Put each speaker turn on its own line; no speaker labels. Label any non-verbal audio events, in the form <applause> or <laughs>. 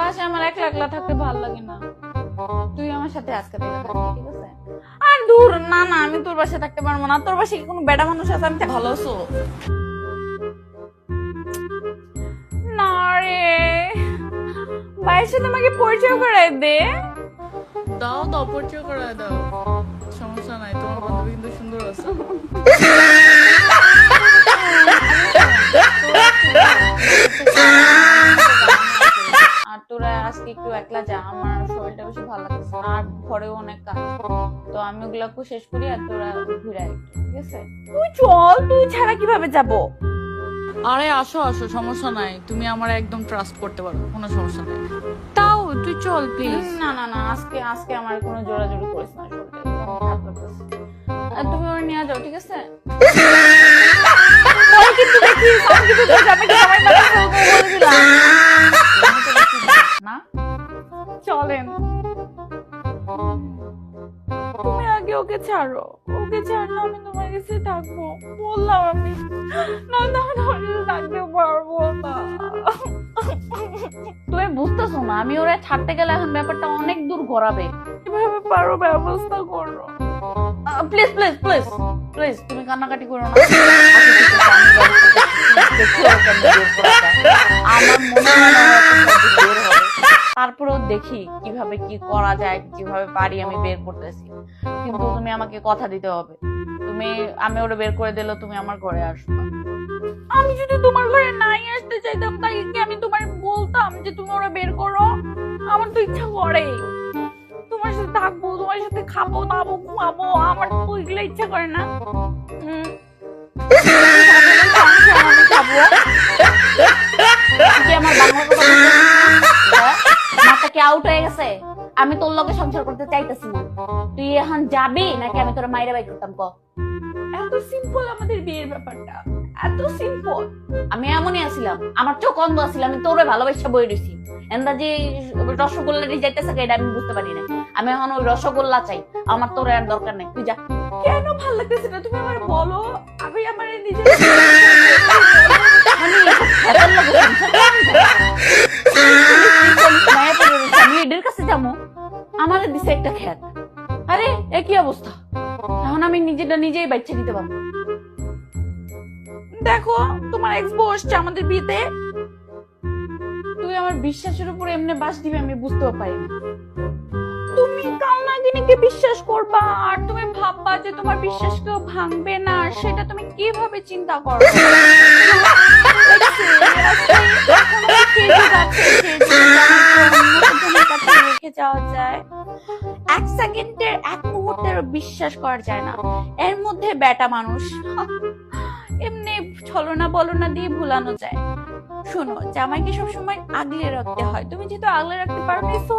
বাসায় আমার একলা একলা থাকতে ভালো লাগে না। তুই আমার সাথে আজকে ঠিক আছে? আর দূর, না না, আমি তোর বাসায় থাকতে পারব না। তোর বাসায় কোনো বেটা মানুষ আছে? আমি ভালো আছো। না রে। ভাইয়ের সাথে পরিচয় করায় দে।
দাও দাও, পরিচয় করায় দাও।
আমার শরীরটা বেশি ভালো লাগছে আর ঘরেও অনেক কাজ। তো আমি ওগুলাকে শেষ করি আর তোরা ঘুরে ঠিক আছে? তুই চল তুই ছাড়া কীভাবে যাব?
আরে আসো আসো সমস্যা নাই। তুমি আমার একদম ট্রাস্ট করতে পারো কোনো সমস্যা নাই। তাও তুই চল প্লিজ
না না না আজকে আজকে আমার কোনো জোরাজোরি করিস না শরীরটা তুমি ওর নিয়ে যাও ঠিক আছে? কিন্তু দেখিস? আমি কিন্তু ওকে ছাড়ো ওকে ছাড়লে আমি তোমার কাছে থাকব। বললাম আমি। না না না থাকতে পারব না। তুমি বুঝতেছো না আমি ওরা ছাড়তে গেলে এখন ব্যাপারটা অনেক দূর গড়াবে। কীভাবে পারো ব্যবস্থা করো। প্লিজ প্লিজ প্লিজ প্লিজ তুমি কান্নাকাটি করো না। <laughs> আমার মনে হয় তারপরেও দেখি কীভাবে কি করা যায়, কীভাবে পারি আমি বের করতেছি। কিন্তু তুমি আমাকে কথা দিতে হবে। তুমি, আমি ওটা বের করে দিলে তুমি আমার ঘরে আসবে। আমি যদি তোমার ঘরে নাই আসতে চাইতাম তাই কি আমি তোমার বলতাম যে তুমি ওরা বের করো? আমার তো ইচ্ছা করে তোমার সাথে থাকব, তোমার সাথে খাব, দাবো, ঘুমাবো, আমার তো ইচ্ছা করে না। হয়ে গেছে। আমি তোর লগে সংসার করতে চাইতেছি না। তুই এখন যাবি নাকি আমি তোর মাইরে বাই করতাম ক? এত সিম্পল আমাদের বিয়ের ব্যাপারটা। এত সিম্পল আমি এমনই আছিলাম। আমার চোখ অন্ধ আছিল আমি তোরে ভালোবাসা বই রয়েছি এন্দা যে রসগোল্লা যাইতেছে এটা আমি বুঝতে পারি না আমি এখন ওই রসগোল্লা চাই। আমার তোর আর দরকার নেই। তুই যা। কেন ভালো লাগতেছে না? তুমি আমার বলো। আমি আমার নিজের দিছে একটা খ্যাত আরে একই অবস্থা এখন আমি নিজেটা নিজেই বাচ্চা নিতে পারব দেখো তোমার এক্স বসছে আমাদের বিয়েতে তুই আমার বিশ্বাসের উপর এমনি বাস দিবে আমি বুঝতেও পারি না তুমি কালনাগিনীকে বিশ্বাস করবা আর তুমি ভাববা যে তোমার বিশ্বাস কেউ ভাঙবে না সেটা তুমি কীভাবে চিন্তা করো রেখে যাওয়া যায়। এক সেকেন্ডের, এক মুহূর্তের বিশ্বাস করা যায় না। এর মধ্যে বেটা মানুষ। এমনি ছলনা বলনা দিয়ে ভুলানো যায়। শোনো, জামাইকে সবসময় আগলে রাখতে হয়। তুমি যেহেতু আগলে রাখতে পারো তো